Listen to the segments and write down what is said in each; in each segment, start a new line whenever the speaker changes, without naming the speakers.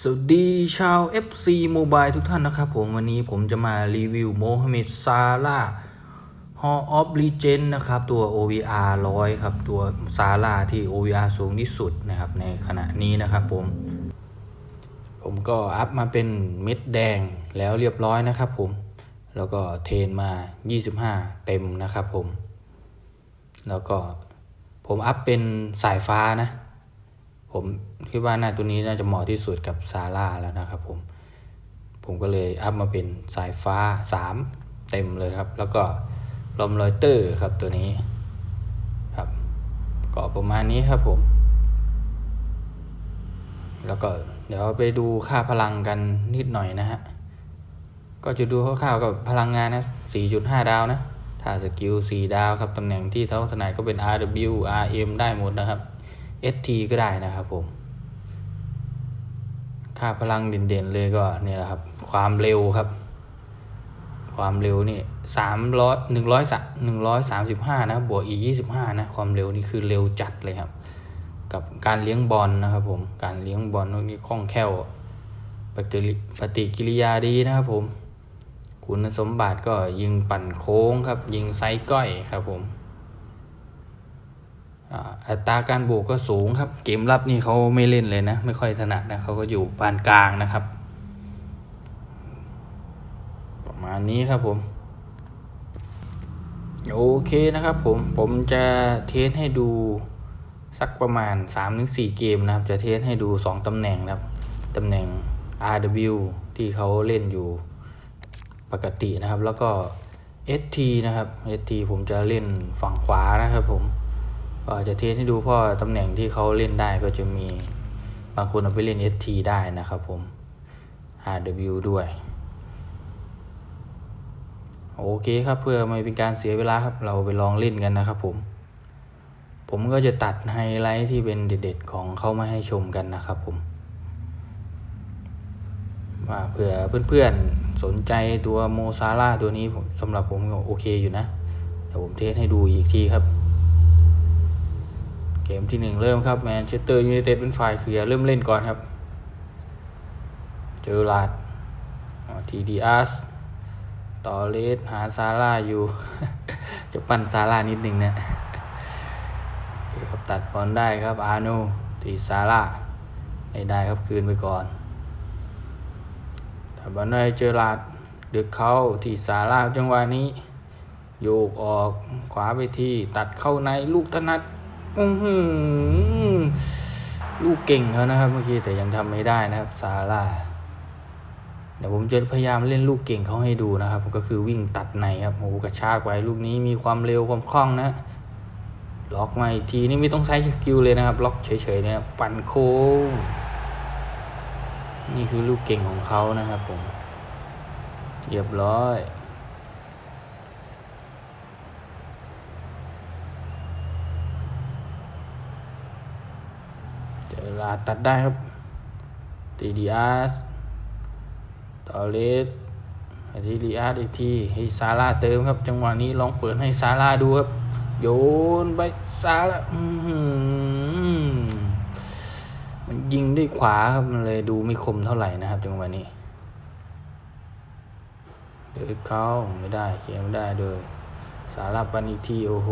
สวัสดีชาว FC Mobile ทุกท่านนะครับผมวันนี้ผมจะมารีวิวโมฮัมเหม็ดซาลา Hall of Legend นะครับ ตัว OVR 100 ครับ ตัวซาลาที่ OVR สูงที่สุดนะครับ ในขณะนี้นะครับผม ผมก็อัพมาเป็นเม็ดแดงแล้วเรียบร้อยนะครับผม แล้วก็เทนมา 25 เต็มนะครับผม แล้วก็ผมอัพเป็นสายฟ้านะ ผมคิดว่าหน้าตัวนี้น่าจะเหมาะที่สุดกับซาร่าแล้วนะครับผม ผมก็เลยอัพมาเป็นสายฟ้าสามเต็มเลยครับ แล้วก็ลมรอยเตอร์ครับตัวนี้ครับก็ประมาณนี้ครับผม แล้วก็เดี๋ยวไปดูค่าพลังกันนิดหน่อยนะฮะ ก็จะดูคร่าวๆกับพลังงานนะ 4.5 ดาวนะ ถ้าสกิล 4 ดาวครับ ตำแหน่งที่เท่าถนัดก็เป็น RW RM ได้หมดนะครับ ST ก็ได้นะครับผม ค่าพลังเด่นๆเลยก็เนี่ยแหละครับ ความเร็วครับ ความเร็วนี่สามร้อยหนึ่งร้อยสหนึ่งร้อยสามสิบห้านะ บวกอียี่สิบห้านะ ความเร็วนี่คือเร็วจัดเลยครับ กับการเลี้ยงบอลนะครับผม การเลี้ยงบอลนี่คล่องแคล่วปฏิกิริปฏิกิริยาดีนะครับผม คุณสมบัติก็ยิงปั่นโค้งครับ ยิงไซก้อยครับผม อัตราการบวกก็สูงครับ เกมรับนี่เขาไม่เล่นเลยนะ ไม่ค่อยถนัดนะเขาก็อยู่ปานกลางนะครับ ประมาณนี้ครับผม โอเคนะครับผม ผมจะเทสให้ดูสักประมาณ 3-4 เกมนะครับ จะเทสให้ดู 2ตำแหน่งนะครับตำแหน่ง RW ที่เขาเล่นอยู่ปกตินะครับ แล้วก็ ST นะครับ ST ผมจะเล่นฝั่งขวานะครับผม จะเทสให้ดูเพราะตำแหน่งที่เขาเล่นได้ก็จะมีบางคนเอาไปเล่น ST ได้นะครับผม RW ด้วย โอเคครับเพื่อไม่เป็นการเสียเวลาครับ เราไปลองเล่นกันนะครับผม ผมก็จะตัดไฮไลท์ที่เป็นเด็ดๆของเขามาให้ชมกันนะครับผมว่าเผื่อเพื่อนๆสนใจตัวโมซาร่าตัวนี้สำหรับผมโอเคอยู่นะเดี๋ยวผมเทสให้ดูอีกทีครับ มที่หนึ่งเริ่มครับแมนเชสเตอร์ยูไนเต็ดเป็นฝ่ายเคลียร์เริ่มเล่นก่อนครับ เจอลาดทีดีอาร์สต่อเลสหาซาร่าอยู่ จะปั่นซาร่านิดหนึ่งนะเดี๋ยตัดบอลได้ครับอาโนตีซาร่าไม่ได้ครับคืนไปก่อนแตัดบอลได้เจอลาดดึกเข้าที่ซาร่าจังหวะนี้ โยกออกขวาไปที่ตัดเข้าในลูกถนัด อือหือลูกเก่งเขานะครับ เมื่อกี้แต่ยังทำไม่ได้นะครับ ซาร่าเดี๋ยวผมจะพยายามเล่นลูกเก่งเขาให้ดูนะครับ ก็คือวิ่งตัดในครับโอ้กระชากไว้ลูกนี้มีความเร็วความคล่องนะ ล็อกมาอีกทีนี่ไม่ต้องใช้สกิลเลยนะครับ ล็อกเฉยๆเนี่ยปั่นโค้งนี่คือลูกเก่งของเขานะครับผมเรียบร้อย เจอลาตัดได้ครับตีดีอาสต่อเลสทีดีอาร์อีกทีให้ซาร่าเติมครับ จังหวะนี้ลองเปิดให้ซาร่าดูครับ โยนไปซาร่ามมันยิงด้วยขวาครับมันเลยดูไม่คมเท่าไหร่นะครับ จังหวะนี้เดือเข้าไม่ได้เขียนไม่ได้เลยสาราปันอีกทีโอ้โห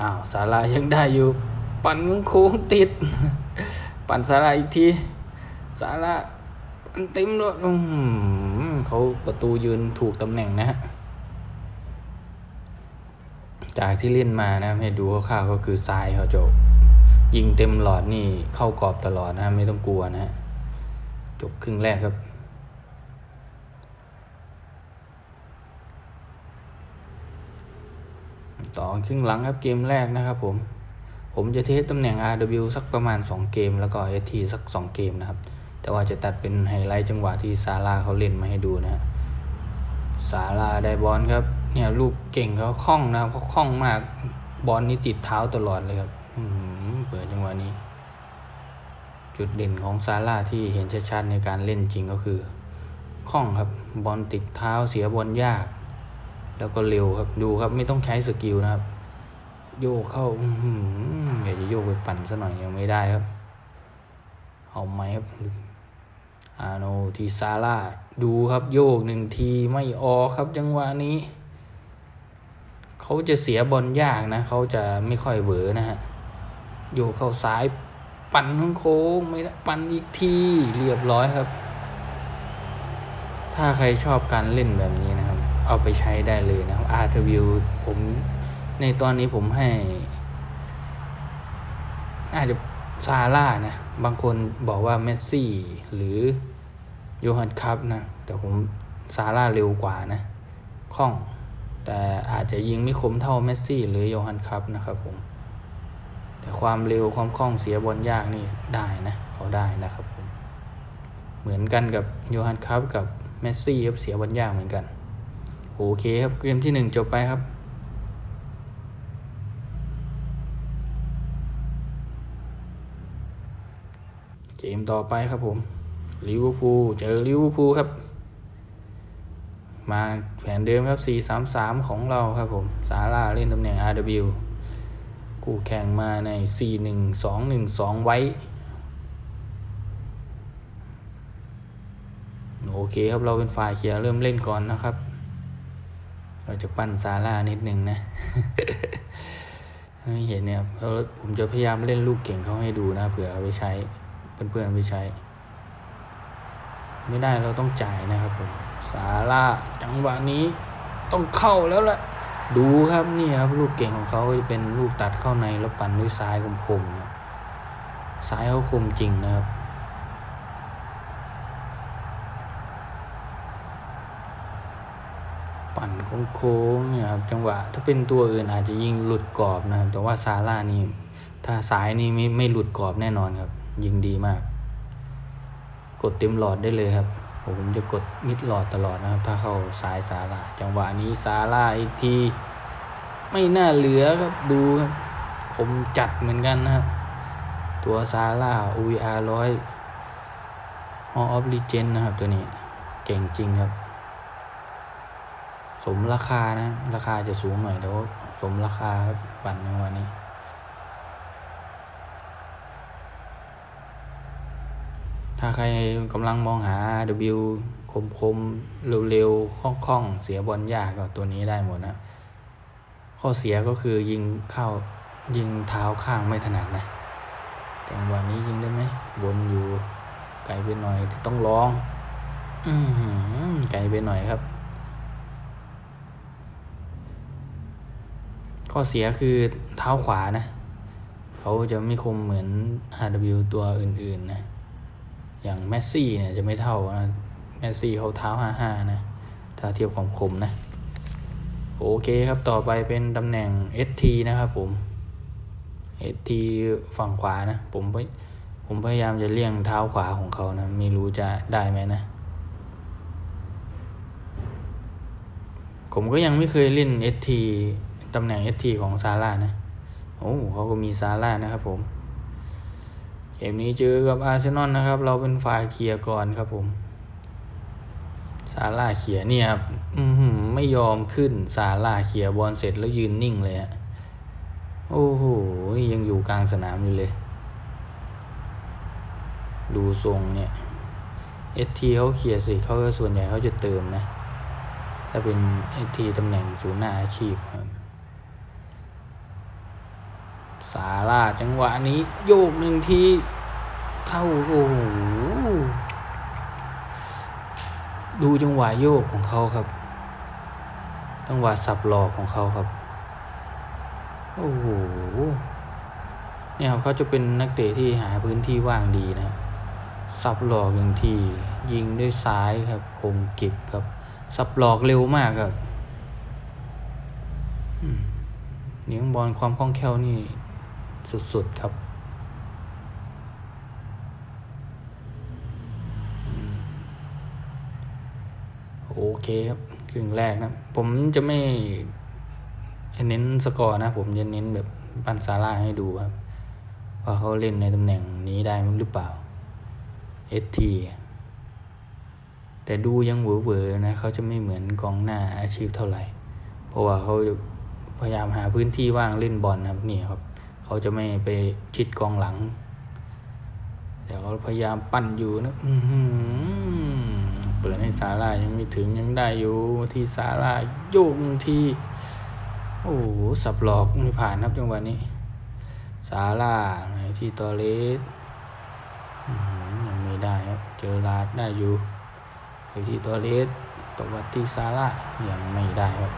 อ้าวสารายังได้อยู่ ปั่นโค้งติด ปั่นสาราอีกทีสาราปั่นเต็มเลยอืมเขาประตูยืนถูกตำแหน่งนะฮะจากที่เล่นมานะให้ดูคร่าวๆก็คือซ้ายเขาจบยิงเต็มหลอดนี่เข้ากรอบตลอดนะ ไม่ต้องกลัวนะฮะจบครึ่งแรกครับต่อครึ่งหลังครับเกมแรกนะครับผม ผมจะเทสตำแหน่ง RW สักประมาณ 2 เกม แล้วก็ ST สัก 2 เกมนะครับ แต่ว่าจะตัดเป็นไฮไลท์จังหวะที่ซาร่าเขาเล่นมาให้ดูนะฮะซาร่าได้บอลครับ เนี่ยลูกเก่งเขาคล่องนะครับเขาคล่องมากบอลนี้ติดเท้าตลอดเลยครับอืมเปิดจังหวะนี้ จุดเด่นของซาร่าที่เห็นชัดๆในการเล่นจริงก็คือคล่องครับบอลติดเท้าเสียบอลยาก แล้วก็เร็วครับดูครับไม่ต้องใช้สกิลนะครับ โยกเข้าอยากจะโยกไปปั่นซะหน่อยยังไม่ได้ครับ เอาไหมครับอาโนทีซาร่าดูครับโยกหนึ่งทีไม่ออกครับจังหวะนี้เขาจะเสียบอลยากนะเขาจะไม่ค่อยเบอนะฮะโยกเข้าซ้ายปั่นโค้งไม่ได้ปั่นอีกทีเรียบร้อยครับ ถ้าใครชอบการเล่นแบบนี้นะครับ เอาไปใช้ได้เลยนะครับอาร์ทวิวผม ในตอนนี้ผมให้ น่าจะซาร่านะ บางคนบอกว่าเมสซี่ หรือโยฮันคัพนะ แต่ผมซาร่าเร็วกว่านะคล่อง แต่อาจจะยิงไม่คมเท่าเมสซี่ หรือโยฮันคัพนะครับผม แต่ความเร็วความคล่องเสียบอลยากนี่ได้นะเขาได้นะครับผม เหมือนกันกับโยฮันคัพกับเมสซี่ครับเสียบอลยากเหมือนกัน โอเคครับเกมที่หนึ่งจบไปครับ มต่อไปครับผมลิเวอร์พูลเจอลิเวอร์พูลครับ มาแผนเดิมครับ 4-3-3 ของเราครับผมซาร่าเล่นตำแหน่ง RW คู่แข่งมาใน 4-1-2-1-2 ไว้ โอเคครับเราเป็นฝ่ายเคลียร์เริ่มเล่นก่อนนะครับ เราจะปั้นซาร่านิดนึงนะไม่เห็นเนี่ยแล้วผมจะพยายามเล่นลูกเก่งเขาให้ดูนะเผื่อเอาไปใช้ เพื่อนๆเอาไปใช้ ไม่ได้เราต้องจ่ายนะครับผมซาร่าจังหวะนี้ต้องเข้าแล้วละดูครับนี่ครับลูกเก่งของเขาจะเป็นลูกตัดเข้าในแล้วปั่นด้วยซ้ายคมๆนะซ้ายเขาคมจริงนะครับปั่นโค้งๆเนี่ยครับจังหวะถ้าเป็นตัวอื่นอาจจะยิงหลุดกรอบนะครับแต่ว่าซาร่านี่ถ้าซ้ายนี่ไม่ไม่หลุดกรอบแน่นอนครับ ยิงดีมาก กดเต็มหลอดได้เลยครับ ผมจะกดมิดหลอดตลอดนะครับ ถ้าเข้าซ้ายซาร่าจังหวะนี้ซาร่าอีกที ไม่น่าเหลือครับดูครับ ผมจัดเหมือนกันนะครับ ตัวซาร่า UVR ร้อยออฟลิเจนนะครับตัวนี้เก่งจริงครับ สมราคานะ ราคาจะสูงหน่อยแต่ว่าสมราคาครับปั่นในวันนี้ ถ้าใครกำลังมองหา W คมคมๆเร็วๆคล่องๆ เสียบอลยากก็ตัวนี้ได้หมดนะ ข้อเสียก็คือยิงเข้ายิงเท้าข้างไม่ถนัดนะจังหวะนี้ยิงได้ไหมวนอยู่ไกลไปหน่อยต้องลอง อืไกลไปหน่อยครับ ข้อเสียคือเท้าขวานะ เขาจะไม่คมเหมือน RW ตัวอื่นๆนะ อย่างแมสซี่เนี่ยจะไม่เท่านะแมสซี่เขาเท้าห้าห้านะ ถ้าเทียบความคมนะ โอเคครับต่อไปเป็นตำแหน่ง ST นะครับผม ST ฝั่งขวานะ ผมผมพยายามจะเลี่ยงเท้าขวาของเขานะ ไม่รู้จะได้ไหมนะ ผมก็ยังไม่เคยเล่น ST ตำแหน่ง ST ของซาร่านะ โอ้เขาก็มีซาร่านะครับผม เกมนี้เจอกับอาร์เซนอลนะครับ เราเป็นฝ่ายเคลียร์ก่อนครับผมซาร่าเขียเนี่ยครับอือหือไม่ยอมขึ้นซาร่าเขียบอลเสร็จแล้วยืนนิ่งเลยฮะโอ้โหนี่ยังอยู่กลางสนามอยู่เลย ดูทรงเนี่ยเอทีเขาเขียสิเขาส่วนใหญ่เขาจะเติมนะ ถ้าเป็นเอทีตำแหน่งศูนย์หน้าอาชีพครับ ซาราจังหวะนี้โยกหนึ่งทีเข้าโอ้โหดูจังหวะโยกของเขาครับ จังหวะสับหลอกของเขาครับ โอ้โห เนี่ยครับเขาจะเป็นนักเตะที่หาพื้นที่ว่างดีนะซับสับหลอกหนึ่งทียิงด้วยซ้ายครับคมเก็บครับ สับหลอกเร็วมากครับอืมเลี้ยงบอลความคล่องแคล่วนี่ สุด ๆ ครับ โอเคครับครึ่งแรกนะ ผมจะไม่เน้นสกอร์นะ ผมจะเน้นแบบปันซาร่าให้ดูครับ ว่าเขาเล่นในตำแหน่งนี้ได้หรือเปล่า ST แต่ดูยังเหวอๆนะ เขาจะไม่เหมือนกองหน้าอาชีพเท่าไหร่ เพราะว่าเขาพยายามหาพื้นที่ว่างเล่นบอลนะครับนี่ครับ เขาจะไม่ไปชิดกองหลัง เดี๋ยวเขาพยายามปั้นอยู่นะเปิดให้ซาร่ายังไม่ถึงยังได้อยู่ที่ซาร่าโยกทีโอ้โหสับหลอกไม่ผ่านครับจังหวะนี้ซาร่าไหนที่ตอเลสยังไม่ได้ครับ เจอลาดได้อยู่ไปที่ตอเลสตวัดที่ซาร่ายังไม่ได้ครับ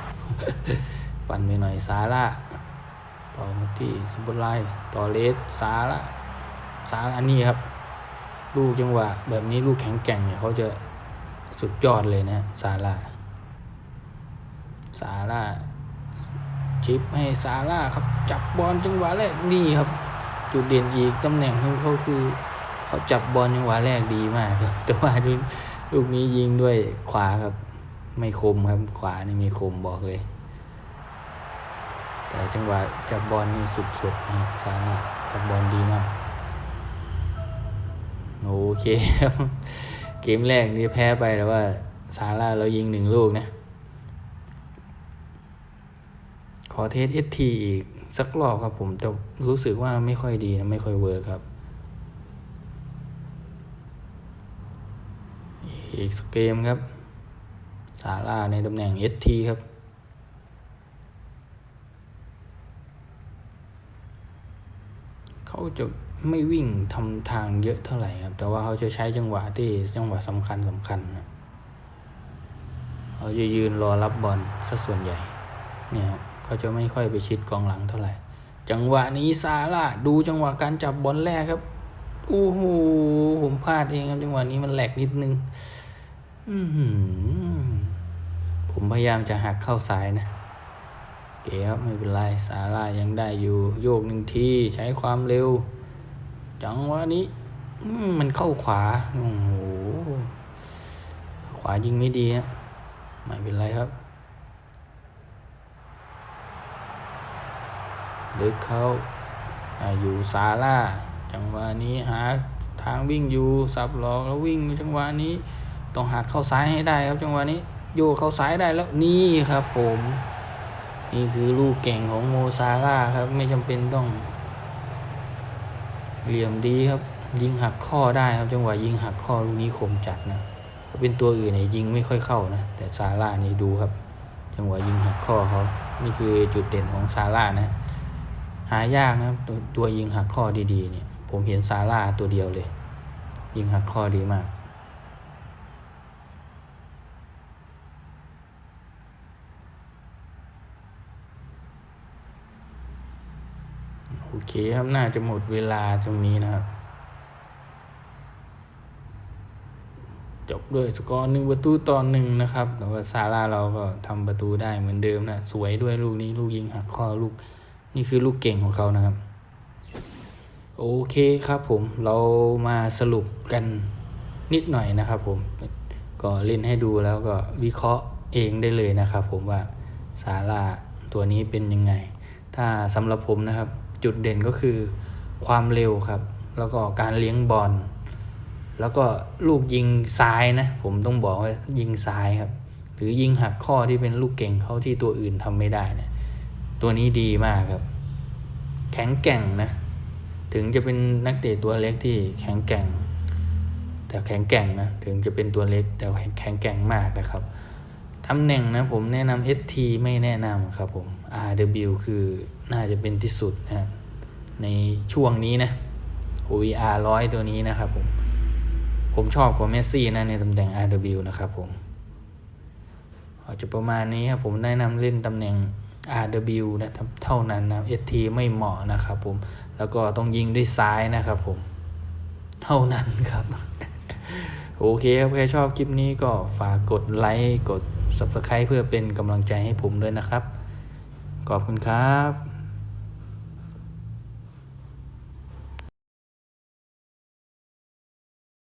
ปั่นไปหน่อยซาร่า ต่อมาที่ซุปเปอร์ไลน์ตอเลสซาร่าสารอันนี้ครับ ลูกจังหวะ แบบนี้ลูกแข็งแกร่งเนี่ยเขาจะสุดยอดเลยนะซาร่าซาร่าชิปให้ซาร่าครับ จับบอลจังหวะแรกนี่ครับ จุดเด่นอีกตำแหน่งของเขาคือ เขาจับบอลจังหวะแรกดีมากครับ แต่ว่าลูกนี้ยิงด้วยขวาครับ ไม่คมครับขวานี่ไม่คมบอกเลย แต่จังหวะจับบอลนี่สุดๆนะซาร่าจับบอลดีมากโอเคครับ เกมแรกนี่แพ้ไปแต่ว่าซาร่าเรายิงหนึ่งลูกนะ ขอเทสเอทีอีกสักรอบครับผมแต่รู้สึกว่าไม่ค่อยดีนะไม่ค่อยเวิร์คครับ อีกสักเกมครับซาร่าในตำแหน่ง ST ครับ เขาจะไม่วิ่งทำทางเยอะเท่าไหร่ครับ แต่ว่าเขาจะใช้จังหวะที่จังหวะสำคัญสำคัญนะเขาจะยืนรอรับบอลซะส่วนใหญ่ เนี่ยครับเขาจะไม่ค่อยไปชิดกองหลังเท่าไหร่ จังหวะนี้ซาร่าดูจังหวะการจับบอลแรกครับโอ้โหผมพลาดเองครับจังหวะนี้มันแหลกนิดนึง อืผมพยายามจะหักเข้าซ้ายนะ เก๋ครับไม่เป็นไรซาร่ายังได้อยู่โยกหนึ่งทีใช้ความเร็ว จังหวะนี้มันเข้าขวาโอ้โหขวายิงไม่ดีฮะไม่เป็นไรครับลึกเข้าอาอยู่ซาร่าจังหวะนี้หาทางวิ่งอยู่สับหลอกแล้ววิ่งจังหวะนี้ต้องหักเข้าซ้ายให้ได้ครับ จังหวะนี้โยกเข้าซ้ายได้แล้วนี่ครับผม นี่คือลูกเก่งของโมซาร่าครับ ไม่จำเป็นต้อง เหลี่ยมดีครับ ยิงหักข้อได้ครับ จังหวะยิงหักข้อลูกนี้คมจัดนะถ้าเป็นตัวอื่นเนี่ยยิงไม่ค่อยเข้านะ แต่ซาร่านี่ดูครับ จังหวะยิงหักข้อเขา นี่คือจุดเด่นของซาร่านะ หายากนะตัวตัวยิงหักข้อดีๆเนี่ย ผมเห็นซาร่าตัวเดียวเลย ยิงหักข้อดีมาก เคครับน่าจะหมดเวลาตรงนี้นะครับ จบด้วยสกอร์หนึ่งประตูต่อหนึ่งนะครับแต่ว่าซาร่าเราก็ทำประตูได้เหมือนเดิมนะ สวยด้วยลูกนี้ลูกยิงหักข้อลูก นี่คือลูกเก่งของเขานะครับ โอเคครับผมเรามาสรุปกันนิดหน่อยนะครับผม ก็เล่นให้ดูแล้วก็วิเคราะห์เองได้เลยนะครับผมว่าซาร่าตัวนี้เป็นยังไง ถ้าสำหรับผมนะครับ จุดเด่นก็คือความเร็วครับ แล้วก็การเลี้ยงบอลแล้วก็ลูกยิงซ้ายนะ ผมต้องบอกว่ายิงซ้ายครับ หรือยิงหักข้อที่เป็นลูกเก่งเขาที่ตัวอื่นทำไม่ได้เนะี่ยตัวนี้ดีมากครับ แข็งแกร่งนะ ถึงจะเป็นนักเตะตัวเล็กที่แข็งแกร่ง แต่แข็งแกร่งนะถึงจะเป็นตัวเล็กแต่แข็งแกร่งมากนะครับตำแหน่งนะผมแนะนำ ST ไม่แนะนำครับผม RW คือน่าจะเป็นที่สุดนะครับในช่วงนี้นะ OVR ร้อยตัวนี้นะครับผม ผมชอบกว่าเมสซี่นะในตำแหน่ง RW นะครับผมอาจจะประมาณนี้ครับผมแนะนำเล่นตำแหน่ง RW นะเท่านั้นนะ ST ไม่เหมาะนะครับผม แล้วก็ต้องยิงด้วยซ้ายนะครับผม เท่านั้นครับ โอเคครับ ใครชอบคลิปนี้ก็ฝากกดไลค์ กด Subscribe เพื่อเป็นกำลังใจให้ผมด้วยนะครับ ขอบคุณครับ